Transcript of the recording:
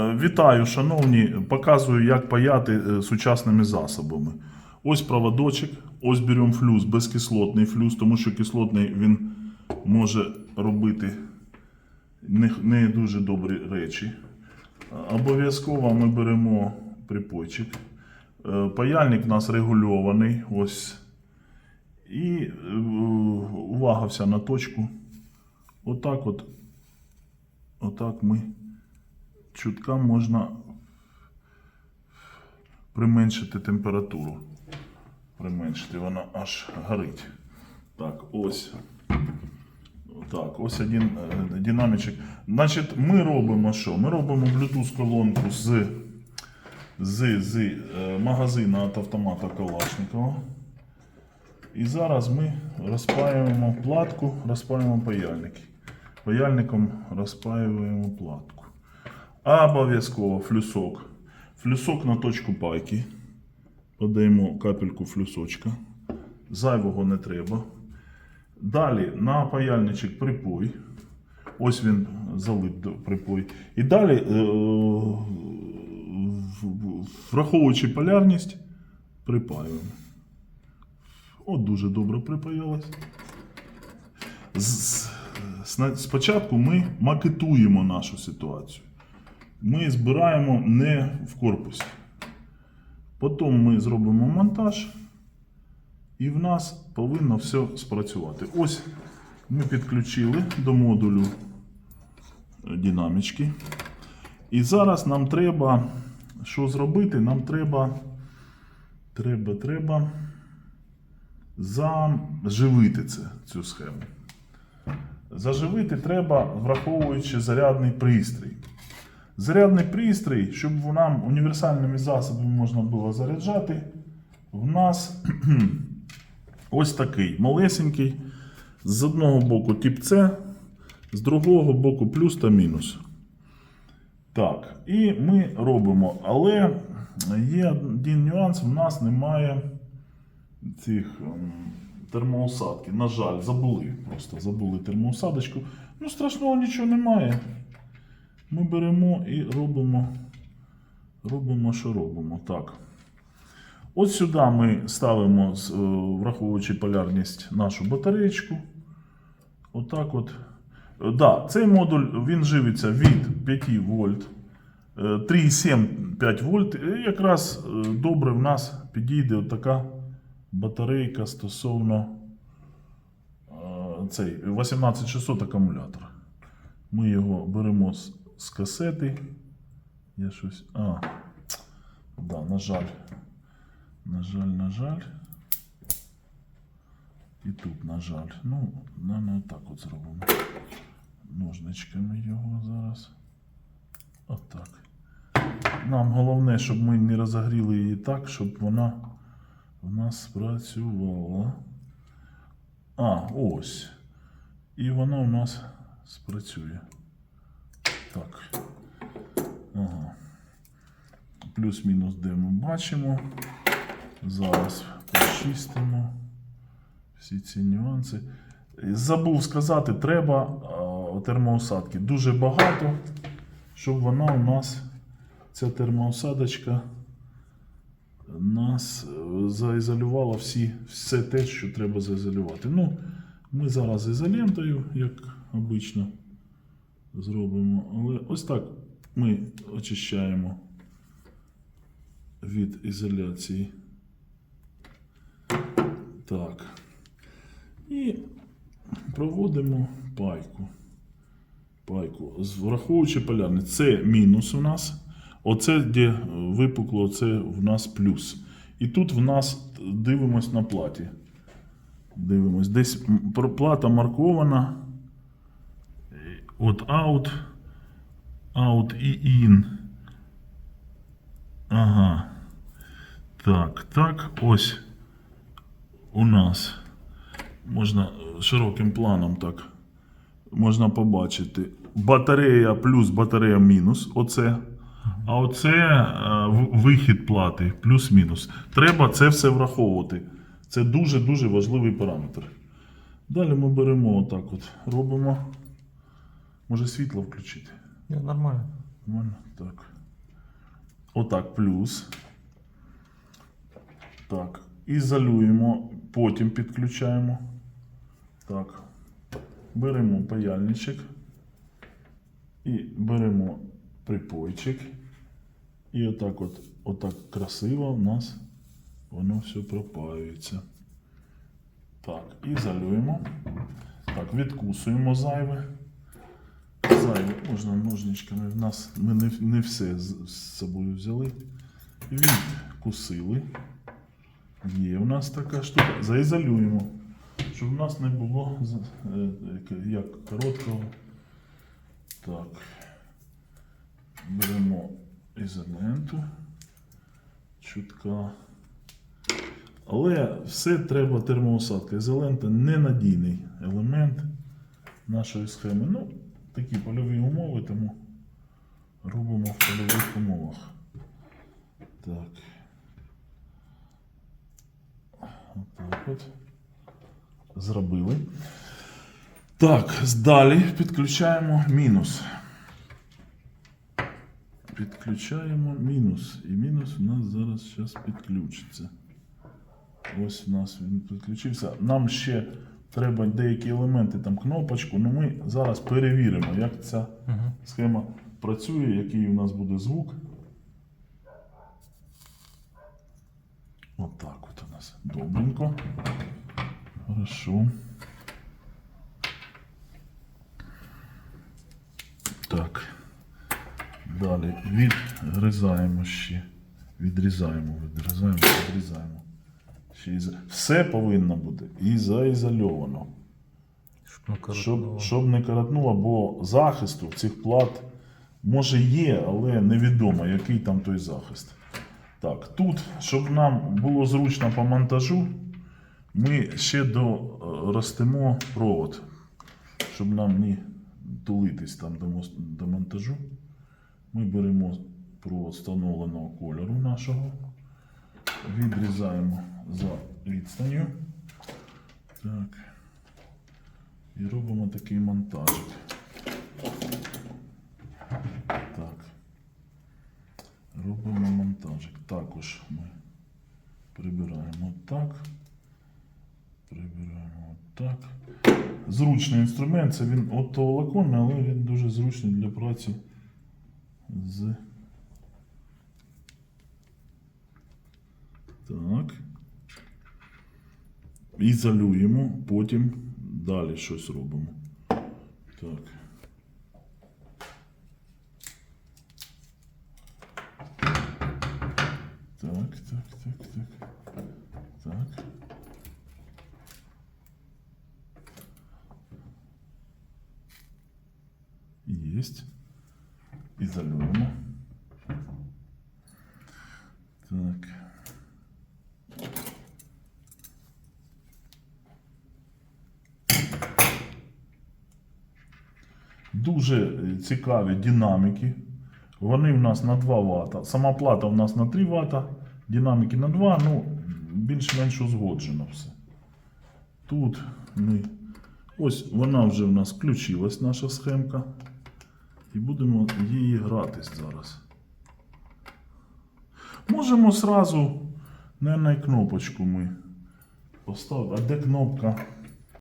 Е, Вітаю, шановні. Показую, як паяти е, сучасними засобами. Ось проводочок, ось беремо флюс, безкислотний флюс, тому що кислотний він може робити не, не дуже добрі речі. Е, Обов'язково ми беремо припойчик. Паяльник у нас регульований. Ось. І увага вся на точку. Отак от. Отак ми чутка можна применшити температуру. Применшити, вона аж горить. Так, ось. Так, ось один е, динамічок. Значить, ми робимо що? Ми робимо Bluetooth колонку з, з, з е, магазину від автомата Калашникова. І зараз ми розпаюємо платку, розпаюємо паяльники. Паяльником розпаюємо платку. Обов'язково флюсок. Флюсок на точку пайки. Подаємо капельку флюсочка. Зайвого не треба. Далі на паяльничок припой. Ось він залит до припой. І далі, е, враховуючи полярність, припаюємо. От дуже добре припаялось. Спочатку ми макетуємо нашу ситуацію. Ми збираємо не в корпусі. Потім ми зробимо монтаж, і в нас повинно все спрацювати. Ось ми підключили до модулю е, динамічки. І зараз нам треба що зробити? Нам треба, треба, треба заживити це, цю схему. Заживити треба, враховуючи зарядний пристрій. Зарядний пристрій, щоб нам універсальними засобами можна було заряджати, в нас ось такий малесенький. З одного боку тип С, з другого боку плюс та мінус. Так, і ми робимо. Але є один нюанс: в нас немає цих ем, термоусадки. На жаль, забули. Просто забули термоусадочку. Ну, страшного нічого немає. Ми беремо і робимо, робимо, що робимо. Так. От сюди ми ставимо, е, враховуючи полярність, нашу батареєчку. Отак от. Е, Да, цей модуль він живиться від 5 вольт. Е, 3,7 5 вольт. І якраз е, добре в нас підійде така батарейка стосовно е, цей 18600 акумулятор. Ми його беремо з, з касети. Я щось. А, да, на жаль. На жаль, на жаль. І тут, на жаль. Ну, наверное, так от зробимо. Ножничками його зараз. Отак. Нам головне, щоб ми не розогріли її так, щоб вона в нас спрацювала. А, ось. І вона у нас спрацює. Так. Ага. Плюс-мінус, де ми бачимо. Зараз почистимо всі ці нюанси. Забув сказати, треба а, термоусадки дуже багато, щоб вона у нас, ця термоусадочка, нас е, заізолювала всі, все те, що треба заізолювати. Ну, ми зараз ізолентою, як обично, зробимо. Але ось так ми очищаємо від ізоляції. Так. І проводимо пайку. Пайку. Враховуючи полярність. Це мінус у нас. Оце, де е, випукло, це в нас плюс. І тут в нас дивимось на платі. Дивимось. Десь плата маркована. От out, out і in. Ага. Так, так, ось у нас можна широким планом так можна побачити. Батарея плюс батарея мінус. Оце. А оце е, вихід плати плюс-мінус. Треба це все враховувати. Це дуже-дуже важливий параметр. Далі ми беремо отак от, робимо. Може світло включити. Ні, нормально. нормально. Так. Отак, плюс. Так. Ізолюємо, потім підключаємо. Так. Беремо паяльничок. І беремо припойчик. І отак от, отак красиво в нас воно все пропаюється. Так, ізолюємо. Так, відкусуємо зайве. Зайве можна ножничками. В нас ми не, не все з, з собою взяли. Відкусили. Є у нас така штука. Заізолюємо, щоб у нас не було е, як- короткого. Так. Беремо ізоленту. Чутка. Але все треба термоусадка. Ізолента ненадійний елемент нашої схеми. Ну, такі польові умови, тому робимо в польових умовах. Так. Отак от. Зробили. Так, далі підключаємо мінус. Підключаємо мінус. І мінус у нас зараз зараз підключиться. Ось у нас він підключився. Нам ще треба деякі елементи, там кнопочку, але ми зараз перевіримо, як ця схема працює, який у нас буде звук. Отак от у нас. Добренько. Хорошо. Так. Далі відрізаємо ще. Відрізаємо, відрізаємо, відрізаємо. Все повинно бути і заізольовано. Щоб. Щоб, щоб не коротнуло, бо захисту цих плат може є, але невідомо, який там той захист. Так, тут, щоб нам було зручно по монтажу, ми ще доростимо провод, щоб нам не тулитись там до, до монтажу. Ми беремо провод встановленого кольору нашого, відрізаємо за відстанню. Так. І робимо такий монтажик. Так. Робимо монтажик. Також ми прибираємо так. Прибираємо так. Зручний інструмент, це він оптоволоконний, але він дуже зручний для праці з. Так. Ізолюємо, потім далі щось робимо. Так. Так, так, так, так. Так. Есть. Дуже е, цікаві динаміки. Вони в нас на 2 Вт. Сама плата в нас на 3 Вт, динаміки на 2, ну, більш-менш узгоджено все. Тут ми. Ось вона вже в нас включилась, наша схемка. І будемо її гратись зараз. Можемо зразу, не на кнопочку ми поставити. А де кнопка?